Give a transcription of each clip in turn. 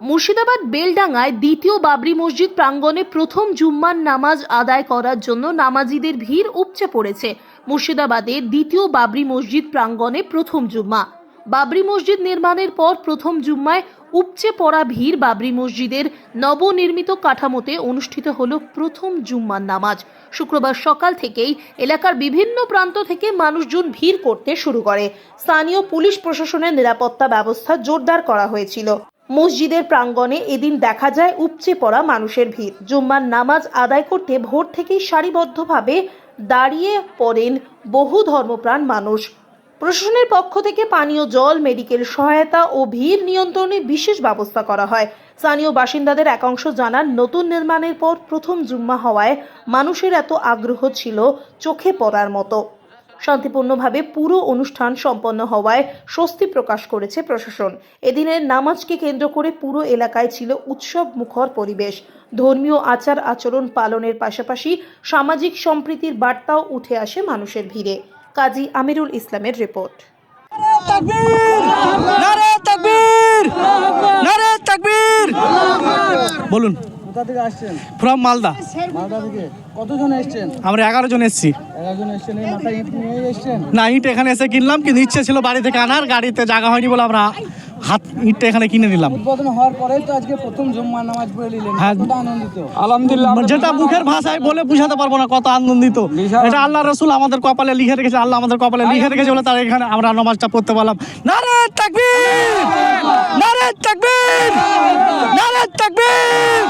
মুর্শিদাবাদ বেলডাঙ্গায় দ্বিতীয় বাবরি মসজিদ প্রাঙ্গণে প্রথম জুম্মার নামাজ আদায় করার জন্য নামাজিদের ভিড় উপচে পড়েছে। মুর্শিদাবাদে দ্বিতীয় বাবরি মসজিদ প্রাঙ্গণে প্রথম জুম্মা। বাবরি মসজিদ নির্মাণের পর প্রথম জুম্মায় উপচে পড়া ভিড় বাবরি মসজিদের নবনির্মিত কাঠামোতে অনুষ্ঠিত হল প্রথম জুম্মার নামাজ। শুক্রবার সকাল থেকেই এলাকার বিভিন্ন প্রান্ত থেকে মানুষজন ভিড় করতে শুরু করে। স্থানীয় পুলিশ প্রশাসনের নিরাপত্তা ব্যবস্থা জোরদার করা হয়েছিল। মসজিদের প্রাঙ্গণে এদিন দেখা যায় উপচে পড়া মানুষের ভিড়। জুম্মার নামাজ আদায় করতে ভোর থেকেই সারিবদ্ধভাবে দাঁড়িয়ে পড়েন বহু ধর্মপ্রাণ মানুষ। প্রশাসনের পক্ষ থেকে পানীয় জল, মেডিকেল সহায়তা ও ভিড় নিয়ন্ত্রণে বিশেষ ব্যবস্থা করা হয়। স্থানীয় বাসিন্দাদের একাংশ জানান, নতুন নির্মাণের পর প্রথম জুম্মা হওয়ায় মানুষের এত আগ্রহ ছিল চোখে পড়ার মতো। শান্তিপূর্ণভাবে পুরো অনুষ্ঠান সম্পন্ন হওয়ায় স্বস্তি প্রকাশ করেছে প্রশাসন। এদিনের নামাজকে কেন্দ্র করে পুরো এলাকায় ছিল উৎসব মুখর পরিবেশ। ধর্মীয় আচার আচরণ পালনের পাশাপাশি সামাজিক সম্প্রীতির বার্তাও উঠে আসে মানুষের ভিড়ে। কাজী আমিরুল ইসলামের রিপোর্ট। বলুন। কোথা থেকে আসছেন? ফ্রম মালদা। মালদা থেকে? কতজন এসছেন? আমরা এগারো জন এসেছি। এগারো জন এসছেন এই মাথায় ইট নিয়ে এসছেন? না ইট এখানে এসে কিনলাম কিন্তু ইচ্ছে ছিল বাড়ি থেকে আনার গাড়িতে জায়গা হয়নি বলে আমরা হাত ইটটা এখানে কিনে নিলাম। উদ্বোধন হওয়ার পরেই তো আজকে প্রথম জুম্মা নামাজ পড়ে নিলেন হ্যাঁ। আনন্দিত? আলহামদুলিল্লাহ যেটা মুখের ভাষায় বলে বুঝাতে পারব না কত আনন্দিত। এটা আল্লাহ রসুল আমাদের কপালে লিখে রেখেছে আল্লাহ আমাদের কপালে লিখে রেখেছে বলে তার এখানে আমরা নামাজটা পড়তে পারলাম। নারে তাকবীর নারে তাকবীর নারে তাকবীর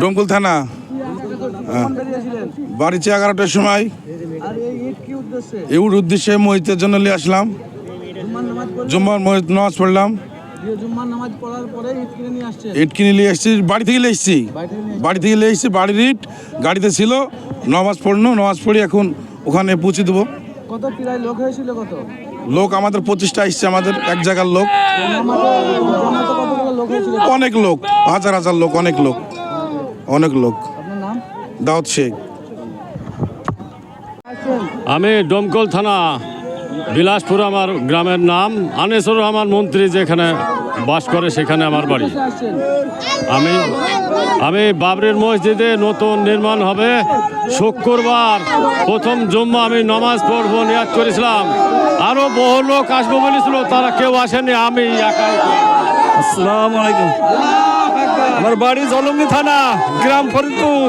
ডোমকুল থানা। কখন বাড়িতে এগারোটার সময়। কি উদ্দেশ্যে? মহিতের জন্য নিয়ে আসলাম। জুম্মার মহিত নামাজ পড়লাম। ইট কিনে নিয়ে এসেছি বাড়ি থেকে নিয়ে এসেছি। বাড়ি থেকে নিয়ে বাড়ি থেকে নিয়ে এসেছি বাড়ির ইট গাড়িতে ছিল। নামাজ পড়ল নামাজ পড়ি এখন ওখানে পৌঁছে দেবো। কত প্রায় লোক হয়েছিল কত? লোক আমাদের পঁচিশটা এসছে আমাদের এক জায়গার লোক। অনেক লোক হাজার হাজার লোক অনেক লোক। অনেক লোক। আপনার নাম? দাউদ শেখ। আমি ডমকল থানা বিলাসপুর আমার গ্রামের নাম। আনেসুর রহমান মন্ত্রী যেখানে বাস করে সেখানে আমার বাড়ি। আমি আমি বাবরির মসজিদে নতুন নির্মাণ হবে। শুক্রবার প্রথম জুম্মা আমি নমাজ পড়ব নিয়াদ করেছিলাম। আরও বহু লোক আসব বলেছিল তারা কেউ আসেনি আমি একাই। আসসালামু আলাইকুম। আমার বাড়ি জলঙ্গি থানা গ্রাম ফরিদপুর।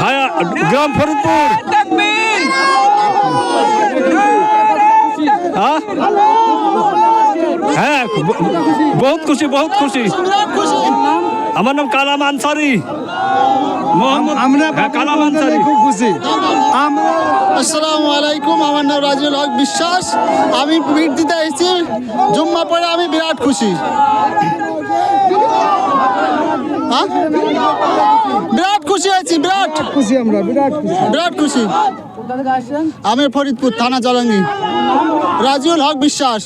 ভায়া গ্রাম ফরিদপুর। হ্যাঁ? হ্যাঁ বহুত খুশি বহুত খুশি। আমার নাম কালাম আনসারি। মোহাম্মদ হ্যাঁ, কালাম আনসারি। খুব খুশি। আসসালামু আলাইকুম আমার নাম রাজুল হক বিশ্বাস। আমি পিঠ দিতে এসেছি। জুম্মা পরে আমি বিরাট খুশি। হ্যাঁ? বিরাট খুশি আছি বিরাট। খুশি আমরা বিরাট খুশি। বিরাট খুশি। আমি ফরিদপুর থানা জলঙ্গি। রাজিউল হক বিশ্বাস।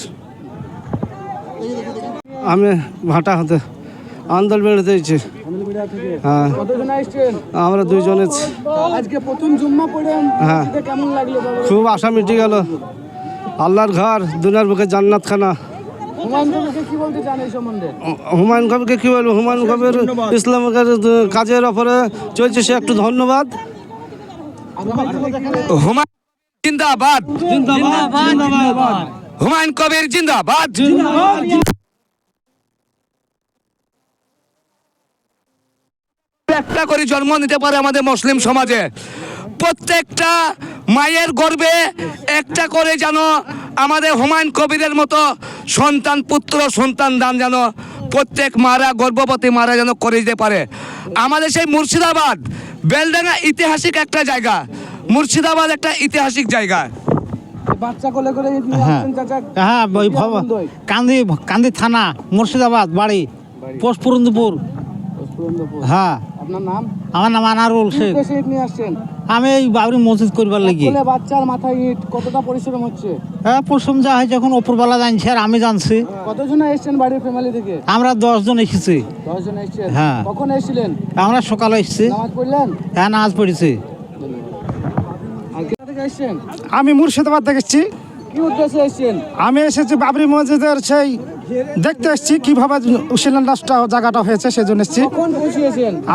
আমি ভাটা হতে আন্দোলন বেরোতে হয়েছে হ্যাঁ। আমরা দুইজনে আজকে প্রথম জুম্মা পড়ে হ্যাঁ। খুব আশা মিটে গেল। আল্লাহর ঘর দুনিয়ার বুকে জান্নাত খানা হুমায়ুন কবিরকে কি বলব? হুমায়ুন কবির ইসলামের কাজের ওপরে চলছে সে একটু ধন্যবাদ। হুমায়ুন জিন্দাবাদ। হুমায়ুন কবির জিন্দাবাদ। একটা করে জন্ম নিতে পারে আমাদের মুসলিম সমাজে। প্রত্যেকটা মায়ের গর্বে একটা করে যেন আমাদের হুমায়ুন কবিরের মতো সন্তান, পুত্র, সন্তান দান যেন প্রত্যেক মারা, গর্ভবতী মারা যেন করে দিতে পারে। আমাদের সেই মুর্শিদাবাদ, বেলডাঙ্গা ঐতিহাসিক একটা জায়গা। মুর্শিদাবাদ একটা ঐতিহাসিক জায়গা। বাচ্চা কোলে করে হ্যাঁ। ওই হয়? কান্দি কান্দি থানা মুর্শিদাবাদ বাড়ি পোস্ট পুরন্দপুর। হ্যাঁ। আপনার নাম? আমার নাম আনারুল শেখ। নিয়ে আসছেন? আমি এই বাবরি মসজিদ করবার লাগি। বাচ্চার মাথায় ইট কতটা পরিশ্রম হচ্ছে? হ্যাঁ পরশুম যা হয়েছে এখন ওপরবেলা জানছি আর আমি জানছি। কতজন এসেছেন বাড়ির ফ্যামিলি থেকে? আমরা দশজন এসেছি। দশজন এসেছেন। হ্যাঁ। কখন এসেছিলেন? আমরা সকালে এসেছি। নামাজ পড়লেন? হ্যাঁ নাচ পড়েছি আর কোথা থেকে এসেছেন আমি মুর্শিদাবাদ থেকে এসেছি। আমি এসেছি বাবরি মসজিদের সেই দেখতে এসেছি কীভাবে শিলান্যাসটা জায়গাটা হয়েছে সেই জন্য এসেছি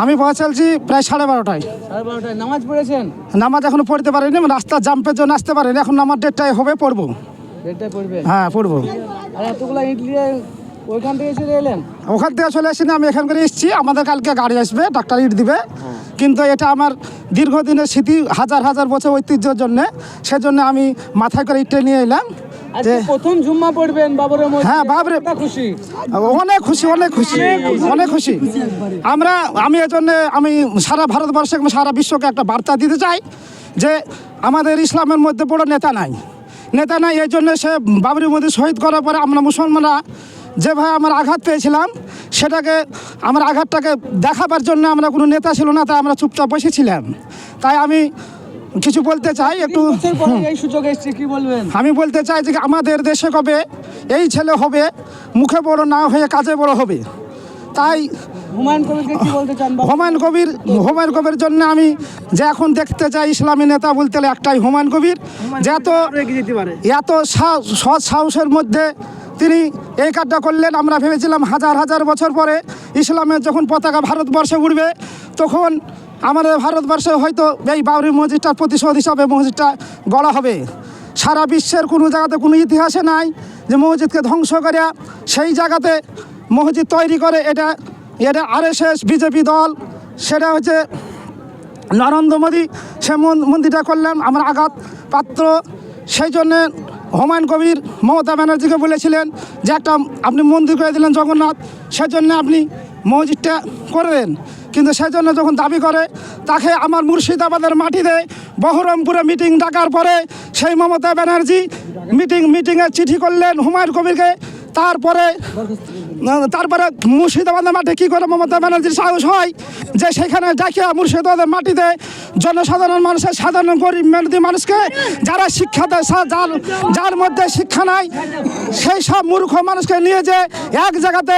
আমি পৌঁছালছি প্রায় সাড়ে বারোটায়। নামাজ পড়েছেন? নামাজ এখনও পড়তে পারিনি রাস্তা জাম্পের জন্য আসতে পারিনি এখন নামাজ ডেটটায় হবে পড়ব। হ্যাঁ পড়ব। ওইখান থেকে চলে এলেন? ওখান থেকে চলে এসেছি আমি এখান করে এসেছি আমাদের কালকে গাড়ি আসবে ডাক্তার ইট দিবে। কিন্তু এটা আমার দীর্ঘদিনের স্মৃতি হাজার হাজার বছর ঐতিহ্যের জন্য। সেজন্য আমি মাথায় করে ইটে নিয়ে এলাম আজকে যে প্রথম জুম্মা পড়বেন বাবরের মধ্যে। হ্যাঁ, বাবরে- খুশি? অনেক খুশি অনেক খুশি অনেক খুশি। আমরা আমি এজন্য আমি সারা ভারতবর্ষে সারা বিশ্বকে একটা বার্তা দিতে চাই যে আমাদের ইসলামের মধ্যে বড় নেতা নাই। নেতা নাই এই জন্য সে বাবরি মধ্যে শহীদ করার পরে আমরা মুসলমানরা যেভাবে আমরা আঘাত পেয়েছিলাম সেটাকে আমার আঘাতটাকে দেখাবার জন্য আমরা কোনো নেতা ছিল না তাই আমরা চুপচাপ বসেছিলাম। তাই আমি কিছু বলতে চাই একটু বছর পরে এই সুযোগ এসছে কি বলবেন? আমি বলতে চাই যে আমাদের দেশে কবে এই ছেলে হবে মুখে বড় না হয়ে কাজে বড় হবে। তাই হুমায়ুন কবির হুমায়ুন কবির জন্য আমি যে এখন দেখতে চাই ইসলামী নেতা বলতে একটাই হুমায়ুন কবির। যে এত এত সৎ সাহসের মধ্যে তিনি এই কাজটা করলেন। আমরা ভেবেছিলাম হাজার হাজার বছর পরে ইসলামের যখন পতাকা ভারতবর্ষে উঠবে তখন আমাদের ভারতবর্ষে হয়তো এই বাবরি মসজিদটার প্রতিশোধ হিসাবে মসজিদটা গড়া হবে। সারা বিশ্বের কোনো জায়গাতে কোনো ইতিহাসে নাই যে মসজিদকে ধ্বংস করে সেই জায়গাতে মসজিদ তৈরি করে। এটা এটা আরএসএস, বিজেপি দল, সেটা হচ্ছে নরেন্দ্র মোদী। সে মন- মন্দিরটা করলেন, আমার আঘাত পাত্র সেই জন্যে হুমায়ুন কবির, মমতা ব্যানার্জিকে বলেছিলেন যে একটা আপনি মন্দির করে দিলেন জগন্নাথ, সেজন্য আপনি মসজিদটা করে দেন। কিন্তু সেই জন্য যখন দাবি করে, তাকে আমার মুর্শিদাবাদের মাটিতে বহরমপুরে মিটিং ডাকার পরে সেই মমতা ব্যানার্জি মিটিং মিটিংয়ে চিঠি করলেন হুমায়ুন কবিরকে। তারপরে তারপরে মুর্শিদাবাদের মাঠে কি করে মমতা ব্যানার্জির সাহস হয়? যে সেখানে ডাকিয়া মুর্শিদাবাদের মাটিতে জনসাধারণ মানুষের, সাধারণ গরিব মেহনতি মানুষকে যারা শিক্ষা দেয় যার যার মধ্যে শিক্ষা নাই, সেই সব মূর্খ মানুষকে নিয়ে যে এক জায়গাতে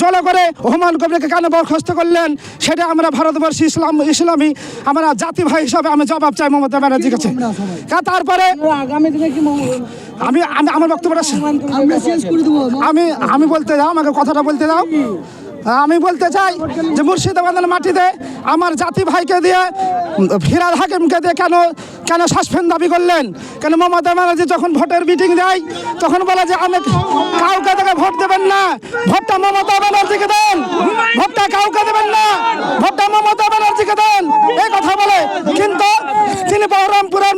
জলে করে হুমায়ুন কবিরকে কেন বরখাস্ত করলেন, সেটা আমরা ভারতবর্ষী ইসলাম, ইসলামী, আমরা জাতি ভাই হিসাবে আমি জবাব চাই মমতা ব্যানার্জির কাছে। তারপরে আগামী দিনে কি আমি আমি আমার বক্তব্যটা বলছেন? আমি আমি বলতে যাও আমাকে কথাটা বলতে দাও আমি বলতে চাই যে মুর্শিদাবাদের মাটিতে আমার জাতি ভাইকে দিয়ে ফিরাদ হাকিমকে দিয়ে কেন কেন সাসপেন্ড দাবি করলেন? কেন মমতা ব্যানার্জি যখন ভোটের মিটিং দেয় তখন বলে যে আমি কাউকে থেকে ভোট দেবেন না। ভোটটা মমতা ব্যানার্জিকে দেন। ভোটটা কাউকে দেবেন না। ভোটটা মমতা ব্যানার্জিকে দেন। এই কথা বলে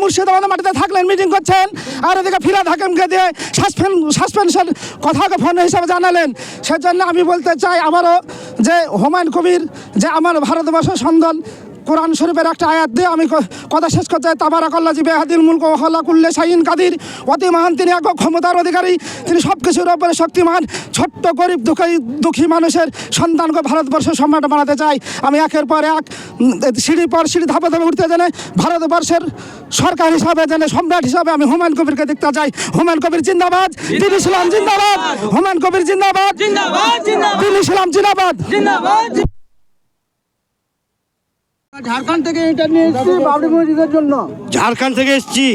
মুর্শিদাবাদের মাটিতে থাকলেন মিটিং করছেন, আর এদিকে ফিরাদ হাকিমকে দিয়ে সাসপেন্ড সাসপেনশন কথাকে ফোন হিসাবে জানালেন। সেজন্য আমি বলতে চাই আমারও যে হুমায়ুন কবির, যে আমার ভারতবর্ষ সন্ধান কোরআন শরীফের একটা আয়াত দিয়ে আমি কথা শেষ করতে চাই। তাবারাক আল্লাহ জিবে হাদিল মুলক হল্লা কুল্লে শাহিন কাদির। অতি মহান তিনি এক ক্ষমতার অধিকারী। তিনি সব কিছুর উপরে শক্তিমান। ছোট্ট গরিব দুঃখী দুঃখী মানুষের সন্তানকে ভারতবর্ষের সম্রাট বানাতে চাই। আমি একের পর এক সিঁড়ির পর সিঁড়ি ধাপে ধাপে উঠতে জানে ভারতবর্ষের সরকার হিসাবে জানে সম্রাট হিসাবে আমি হুমায়ুন কবিরকে দেখতে চাই। হুমায়ুন কবির জিন্দাবাদ। দিন ইসলাম জিন্দাবাদ। হুমায়ুন কবির জিন্দাবাদ। দিন ইসলাম জিন্দাবাদ। ঝাড়খণ্ড থেকে এটা এসেছি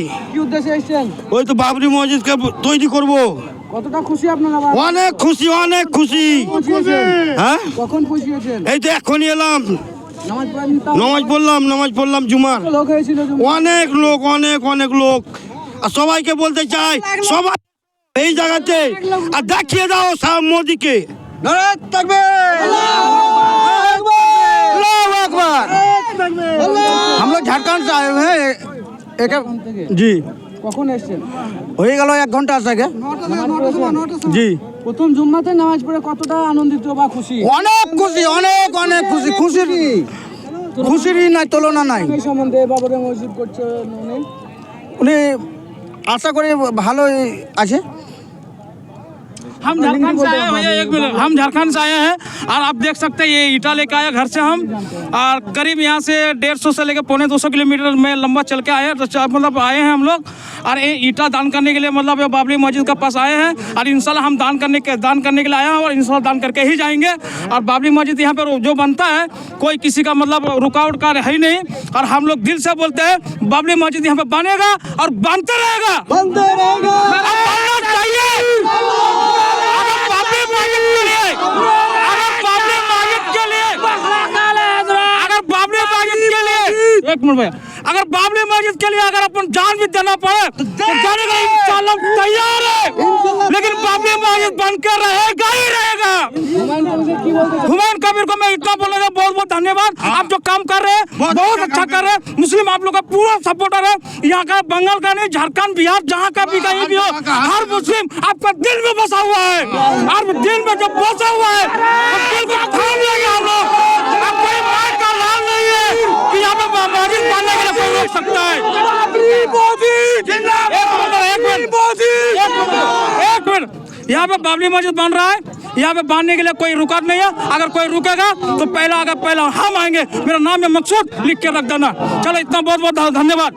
ওই তো বাবরি মসজিদকে তৈরি করব। অনেক খুশি অনেক খুশি। হ্যাঁ? এই তো এখনই এলাম। নামাজ পড়লাম নামাজ পড়লাম জুমার। অনেক লোক অনেক অনেক লোক। আর সবাইকে বলতে চাই সবাই এই জায়গাতে আর দেখিয়ে দাও সাহ মোদিকে। থাকবে। আমরা ঝাড়খণ্ড হ্যাঁ জি। কখন এসছেন? হয়ে গেল এক ঘণ্টা আগে। জি। প্রথম জুম্মাতে নামাজ পড়ে কতটা আনন্দিত বা খুশি? অনেক খুশি অনেক অনেক খুশি। খুশির খুশিরই নাই তুলনা নাই। সম্বন্ধে বাবরে মসজিদ করছে উনি উনি আশা করি ভালোই আছে। हम झारखंड से आए हैं भैया एक मिनट। हम झारखंड से आए हैं और आप देख सकते हैं ये ईटा लेके आया घर से हम। और करीब यहाँ से डेढ़ सौ से लेकर पौने दो सौ किलोमीटर में लंबा चल के आए हैं तो मतलब आए हैं हम लोग। और ये ईटा दान करने के लिए मतलब बाबरी मस्जिद का पास आए हैं। और इंशाल्लाह हम दान करने के दान करने के लिए आए हैं और इंशाल्लाह दान करके ही जाएँगे। और बाबरी मस्जिद यहाँ पर जो बनता है कोई किसी का मतलब रुकावट का है ही नहीं। और हम लोग दिल से बोलते हैं बाबरी मस्जिद यहाँ पे बनेगा और बनते रहेगा। बनते 정말 뭐야 बाबरी मस्जिद के लिए अगर अपन जान भी देना पड़े तो जाने का इंशाल्लाह तैयार है। लेकिन बाबरी मस्जिद बनकर रहेगा ही रहेगा। हुमायूं कबीर को मैं इतना बोलूँगा बहुत बहुत धन्यवाद। आप जो काम कर रहे हैं बहुत अच्छा कर रहे हैं। मुस्लिम आप लोग का पूरा सपोर्टर है। यहाँ का बंगाल का नहीं झारखंड बिहार जहाँ का भी कहीं भी हो हर मुस्लिम आपका दिल में बसा हुआ है। हर दिल में जब बसा हुआ है दिल को थाम लेंगे हम लोग। अब कोई मार का लाल नहीं है कि यहाँ पे मस्जिद बनने के लिए रोक सकता है एक मिनट, एक मिनट, एक मिनट, एक मिनट यहाँ पे बाबरी मस्जिद बन रहा है। यहाँ पे बांधने के लिए कोई रुकावट नहीं है। अगर कोई रुकेगा तो पहला अगर पहला हम आएँगे। मेरा नाम है मकसूद। लिख के रख देना। चलो इतना बहुत बहुत धन्यवाद।